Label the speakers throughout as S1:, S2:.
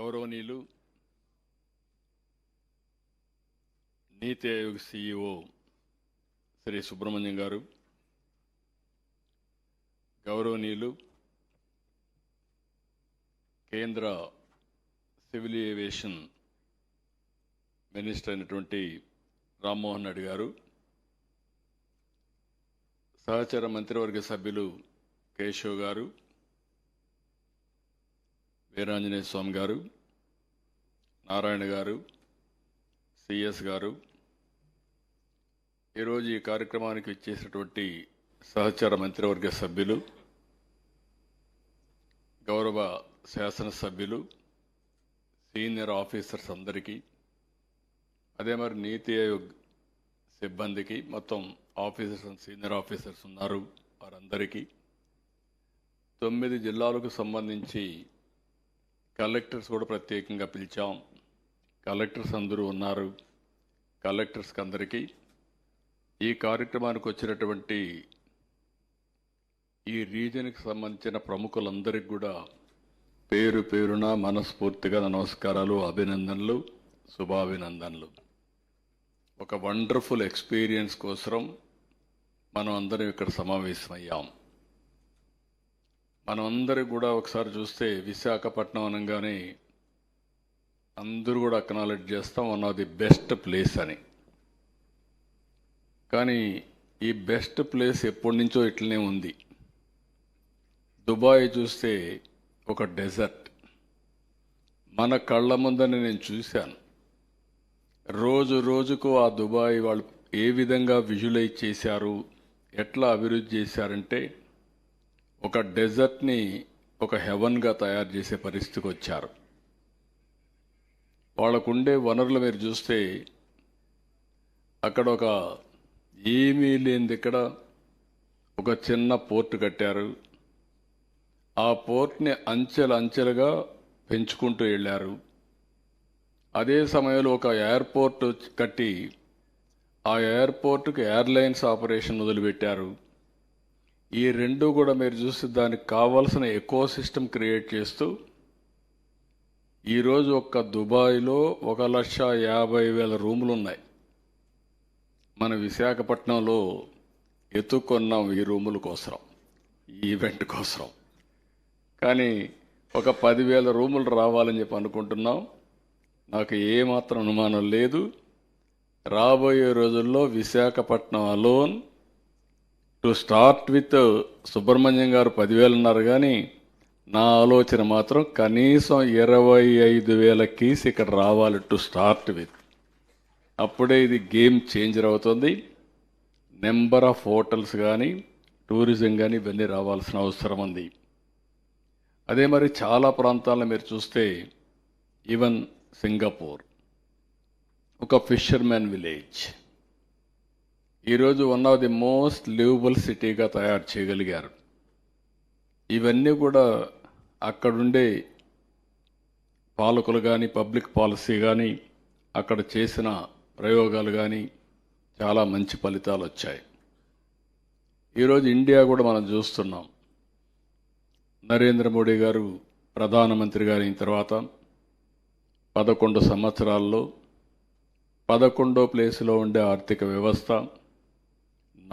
S1: గౌరవనీయులు నీతి ఆయోగ్ సిఇఓ శ్రీ సుబ్రహ్మణ్యం గారు గౌరవనీయులు కేంద్ర సివిల్ ఏవియేషన్ మినిస్టర్ అయినటువంటి రామ్మోహన్ రెడ్డి గారు సహచర మంత్రివర్గ సభ్యులు కేశవ్ గారు వీరాంజనేయ స్వామి గారు నారాయణ గారు సిఎస్ గారు ఈరోజు ఈ కార్యక్రమానికి ఇచ్చేసినటువంటి సహచర మంత్రివర్గ సభ్యులు గౌరవ శాసనసభ్యులు సీనియర్ ఆఫీసర్స్ అందరికీ అదే మరి నీతి ఆయోగ్ సిబ్బందికి మొత్తం ఆఫీసర్స్ అండ్ సీనియర్ ఆఫీసర్స్ ఉన్నారు వారందరికీ. తొమ్మిది జిల్లాలకు సంబంధించి కలెక్టర్స్ కూడా ప్రత్యేకంగా పిలిచాం. కలెక్టర్స్ అందరూ ఉన్నారు. కలెక్టర్స్కి అందరికీ ఈ కార్యక్రమానికి వచ్చినటువంటి ఈ రీజన్కి సంబంధించిన ప్రముఖులందరికీ కూడా పేరు పేరున మనస్ఫూర్తిగా నమస్కారాలు అభినందనలు శుభాభినందనలు. ఒక వండర్ఫుల్ ఎక్స్పీరియన్స్ కోసం మనం అందరం ఇక్కడ సమావేశమయ్యాం. మనం కూడా ఒకసారి చూస్తే విశాఖపట్నం అనగానే అందరూ కూడా అక్నాలెడ్జ్ చేస్తాం one of the best place అని. కానీ ఈ బెస్ట్ ప్లేస్ ఎప్పటి నుంచో ఇట్లనే ఉంది. దుబాయ్ చూస్తే ఒక డెజర్ట్ మన కళ్ళ ముందని నేను చూశాను. రోజు రోజుకు ఆ దుబాయ్ వాళ్ళు ఏ విధంగా విజువలైజ్ చేశారు ఎట్లా అభివృద్ధి చేశారంటే ఒక డెజర్ట్ని ఒక హెవెన్గా తయారు చేసే పరిస్థితికి వచ్చారు. వాళ్ళకుండే వనరులు మీరు చూస్తే అక్కడ ఒక ఏమీ లేనిది ఇక్కడ ఒక చిన్న పోర్ట్ కట్టారు. ఆ పోర్ట్ని అంచెలు అంచెలుగా పెంచుకుంటూ వెళ్ళారు. అదే సమయంలో ఒక ఎయిర్పోర్ట్ కట్టి ఆ ఎయిర్పోర్ట్కి ఎయిర్లైన్స్ ఆపరేషన్ మొదలుపెట్టారు. ఈ రెండు కూడా మీరు చూస్తే దానికి కావాల్సిన ఎకో సిస్టమ్ క్రియేట్ చేస్తూ ఈరోజు ఒక్క దుబాయ్లో ఒక లక్ష యాభై వేల రూములు ఉన్నాయి మన విశాఖపట్నంలో ఎత్తుక్కున్నాం ఈ రూముల కోసం ఈ ఈవెంట్ కోసం కానీ ఒక పదివేల రూములు రావాలని చెప్పి అనుకుంటున్నాం. నాకు ఏమాత్రం అనుమానం లేదు. రాబోయే రోజుల్లో Visakhapatnam alone to start with Subrahmanyam garu పదివేలు ఉన్నారు కానీ నా ఆలోచన మాత్రం కనీసం ఇరవై ఐదు వేల కీస్ ఇక్కడ రావాలి టు స్టార్ట్ విత్. అప్పుడే ఇది గేమ్ చేంజర్ అవుతుంది. నెంబర్ ఆఫ్ హోటల్స్ కానీ టూరిజం కానీ ఇవన్నీ రావాల్సిన అవసరం ఉంది. అదే మరి చాలా ప్రాంతాలను మీరు చూస్తే ఈవెన్ సింగపూర్ ఒక ఫిషర్మెన్ విలేజ్. ఈరోజు one of the most livable సిటీగా తయారు చేయగలిగారు. ఇవన్నీ కూడా అక్కడుండే పాలకులు కానీ పబ్లిక్ పాలసీ కానీ అక్కడ చేసిన ప్రయోగాలు కానీ చాలా మంచి ఫలితాలు వచ్చాయి. ఈరోజు ఇండియా కూడా మనం చూస్తున్నాం. నరేంద్ర మోడీ గారు ప్రధానమంత్రి గారి తర్వాత పదకొండు సంవత్సరాల్లో పదకొండో ప్లేస్లో ఉండే ఆర్థిక వ్యవస్థ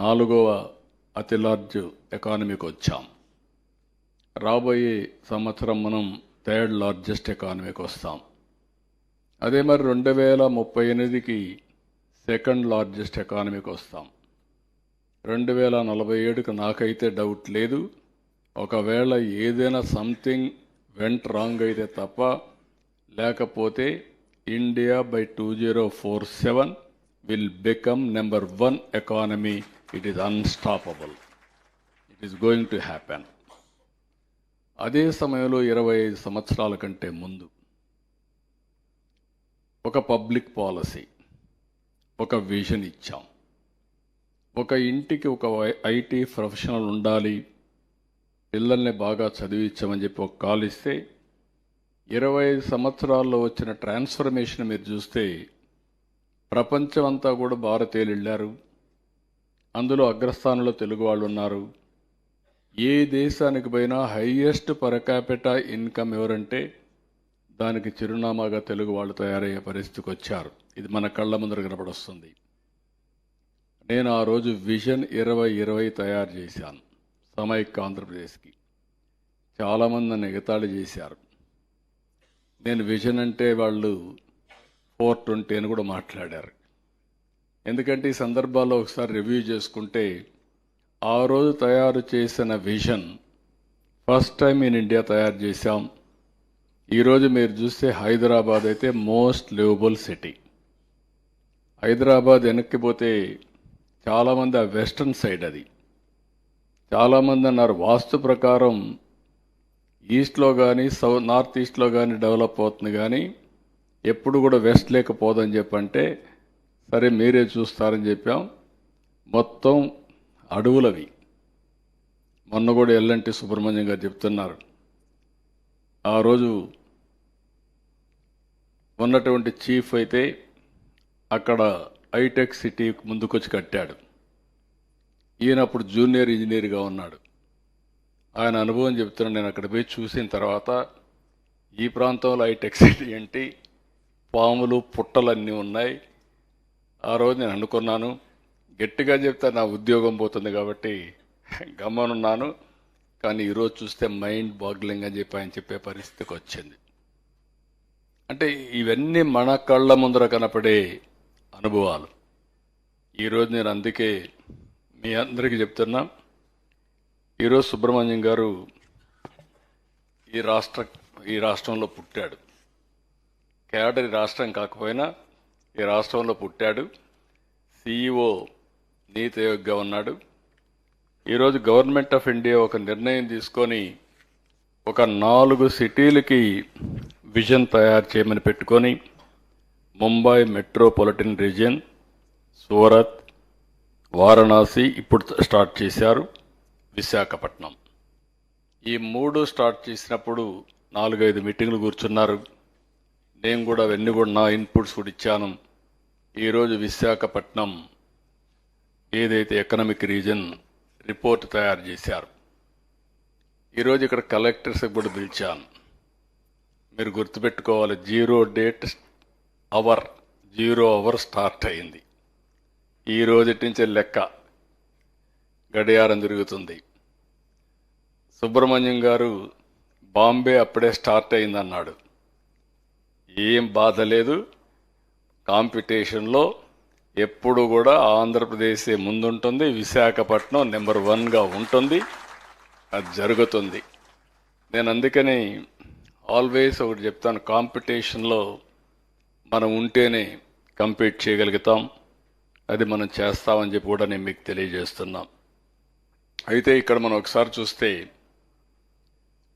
S1: నాలుగవ అతి లార్జ్ ఎకానమీకి వచ్చాం రాబోయే సంవత్సరం మనం థర్డ్ లార్జెస్ట్ ఎకానమీకి వస్తాం. అదే మరి రెండు వేల ముప్పై ఎనిమిదికి సెకండ్ లార్జెస్ట్ ఎకానమీకి వస్తాం. రెండు వేల నలభై ఏడుకి నాకైతే డౌట్ లేదు. ఒకవేళ ఏదైనా సంథింగ్ వెంట్ రాంగ్ అయితే తప్ప లేకపోతే India by two zero four seven will become number one economy it is unstoppable it is going to happen అదే సమయంలో ఇరవై ఐదు సంవత్సరాల కంటే ముందు ఒక పబ్లిక్ పాలసీ ఒక విజన్ ఇచ్చాం. ఒక ఇంటికి ఒక ఐటీ ప్రొఫెషనల్ ఉండాలి పిల్లల్ని బాగా చదివించామని చెప్పి ఒక కాల్ ఇస్తే ఇరవై ఐదు సంవత్సరాల్లో వచ్చిన ట్రాన్స్ఫర్మేషన్ మీరు చూస్తే ప్రపంచం అంతా కూడా భారతీయులు వెళ్ళారు. అందులో అగ్రస్థానంలో తెలుగు వాళ్ళు ఉన్నారు. ఏ దేశానికి పోయినా హయ్యెస్ట్ పర్ క్యాపిటా ఇన్కమ్ ఎవరంటే దానికి చిరునామాగా తెలుగు వాళ్ళు తయారయ్యే పరిస్థితికి వచ్చారు. ఇది మన కళ్ళ ముందర కనపడొస్తుంది నేను ఆ రోజు విజన్ ఇరవై ఇరవై తయారు చేశాను. సమైక్య ఆంధ్రప్రదేశ్కి. చాలామంది నన్ను ఎగతాళి చేశారు. నేను విజన్ అంటే వాళ్ళు ఫోర్ ట్వంటీ అని కూడా మాట్లాడారు. ఎందుకంటే ఈ సందర్భాల్లో ఒకసారి రివ్యూ చేసుకుంటే ఆ రోజు తయారు చేసిన vision first time in India తయారు చేశాం. ఈరోజు మీరు చూస్తే హైదరాబాద్ అయితే మోస్ట్ లివబుల్ సిటీ. హైదరాబాద్ వెనక్కిపోతే చాలామంది ఆ వెస్ట్రన్ సైడ్ అది. చాలామంది అన్నారు వాస్తు ప్రకారం ఈస్ట్లో కానీ సౌత్ నార్త్ ఈస్ట్లో కానీ డెవలప్ అవుతుంది కానీ ఎప్పుడు కూడా వెస్ట్ లేకపోదని చెప్పంటే సరే మీరే చూస్తారని చెప్పాం. మొత్తం అడవులవి. మొన్న కూడా ఎల్లంటి సుబ్రహ్మణ్యం గారు చెప్తున్నారు. ఆ రోజు ఉన్నటువంటి చీఫ్ అయితే అక్కడ హైటెక్ సిటీ ముందుకొచ్చి కట్టాడు. ఈయన అప్పుడు జూనియర్ ఇంజనీర్గా ఉన్నాడు. ఆయన అనుభవం చెప్తున్నాను నేను అక్కడ పోయి చూసిన తర్వాత ఈ ప్రాంతంలో హైటెక్ సిటీ ఏంటి పాములు పుట్టలు అన్నీ ఉన్నాయి. ఆ రోజు నేను అనుకున్నాను గట్టిగా చెప్తే నా ఉద్యోగం పోతుంది కాబట్టి గమ్మనున్నాను కానీ ఈరోజు చూస్తే మైండ్ బాగ్లింగ్ అని చెప్పి ఆయన చెప్పే పరిస్థితికి వచ్చింది. అంటే ఇవన్నీ మన కళ్ళ ముందర కనపడే అనుభవాలు. ఈరోజు నేను అందుకే మీ అందరికీ చెప్తున్నా ఈరోజు సుబ్రహ్మణ్యం గారు ఈ రాష్ట్ర ఈ రాష్ట్రంలో పుట్టాడు. కేడరి ఈ రాష్ట్రం కాకపోయినా ఈ రాష్ట్రంలో పుట్టాడు. సీఈఓ నీతి ఆయోగ్గా ఉన్నాడు. ఈరోజు గవర్నమెంట్ ఆఫ్ ఇండియా ఒక నిర్ణయం తీసుకొని ఒక నాలుగు సిటీలకి విజన్ తయారు చేయమని పెట్టుకొని ముంబై మెట్రోపాలిటన్ రీజియన్ సూరత్ వారణాసి ఇప్పుడు స్టార్ట్ చేశారు విశాఖపట్నం. ఈ మూడు స్టార్ట్ చేసినప్పుడు నాలుగైదు మీటింగ్లు కూర్చున్నారు. నేను కూడా అవన్నీ కూడా నా ఇన్పుట్స్ కూడా ఇచ్చాను. ఈరోజు విశాఖపట్నం ఏదైతే ఎకనామిక్ రీజన్ రిపోర్ట్ తయారు చేశారు. ఈరోజు ఇక్కడ కలెక్టర్స్ కూడా పిలిచాను. మీరు గుర్తుపెట్టుకోవాలి zero date hour zero hour start అయింది. ఈ రోజు లెక్క గడియారం తిరుగుతుంది. సుబ్రహ్మణ్యం గారు బాంబే అప్పుడే స్టార్ట్ అయిందన్నాడు. ఏం బాధ లేదు కాంపిటీషన్లో ఎప్పుడు కూడా ఆంధ్రప్రదేశే ముందుంటుంది. విశాఖపట్నం నెంబర్ వన్గా ఉంటుంది. అది జరుగుతుంది. నేను అందుకని ఆల్వేస్ ఒకటి చెప్తాను కాంపిటీషన్లో మనం ఉంటేనే కంపీట్ చేయగలుగుతాం. అది మనం చేస్తామని చెప్పి కూడా నేను మీకు తెలియజేస్తున్నాం. అయితే ఇక్కడ మనం ఒకసారి చూస్తే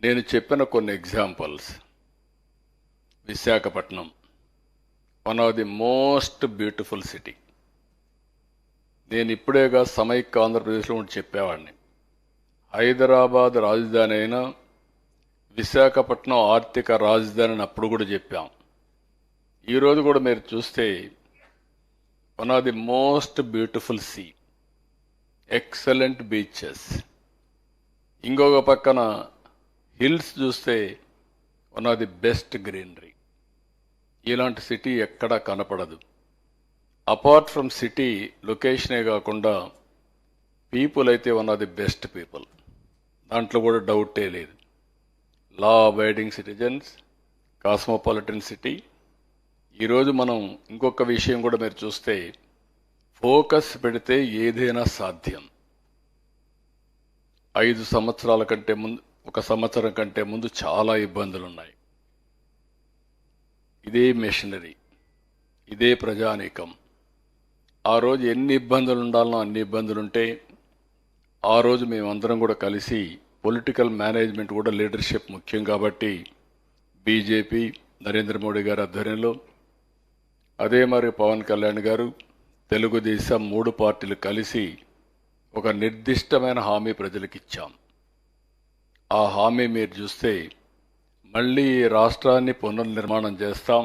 S1: నేను చెప్పిన కొన్ని examples. Visakhapatnam. One of the most beautiful city నేను ఇప్పుడేగా సమైక్య ఆంధ్రప్రదేశ్లో ఉండి చెప్పేవాడిని. హైదరాబాద్ రాజధాని అయినా విశాఖపట్నం ఆర్థిక రాజధాని అని అప్పుడు కూడా చెప్పాం. ఈరోజు కూడా మీరు చూస్తే one of the most beautiful sea excellent beaches ఇంకొక పక్కన హిల్స్ చూస్తే one of the best greenery ఇలాంటి సిటీ ఎక్కడా కనపడదు. అపార్ట్ ఫ్రమ్ సిటీ లొకేషనే కాకుండా పీపుల్ అయితే one of the best people దాంట్లో కూడా డౌటే లేదు. Law abiding citizens cosmopolitan city ఈరోజు మనం ఇంకొక విషయం కూడా మీరు చూస్తే ఫోకస్ పెడితే ఏదైనా సాధ్యం. ఐదు సంవత్సరాల కంటే ముందు ఒక సంవత్సరం కంటే ముందు చాలా ఇబ్బందులు ఉన్నాయి ఇదే మిషనరీ ఇదే ప్రజానీకం. ఆ రోజు ఎన్ని ఇబ్బందులు ఉండాలనో అన్ని ఇబ్బందులు ఉంటే ఆ రోజు మేమందరం కూడా కలిసి పొలిటికల్ మేనేజ్మెంట్ కూడా లీడర్షిప్ ముఖ్యం కాబట్టి బీజేపీ నరేంద్ర మోడీ గారి ఆధ్వర్యంలో అదే మరి పవన్ కళ్యాణ్ గారు తెలుగుదేశం మూడు పార్టీలు కలిసి ఒక నిర్దిష్టమైన హామీ ప్రజలకు ఇచ్చాం ఆ హామీ మీరు చూస్తే మళ్ళీ రాష్ట్రాన్ని పునర్నిర్మాణం చేస్తాం.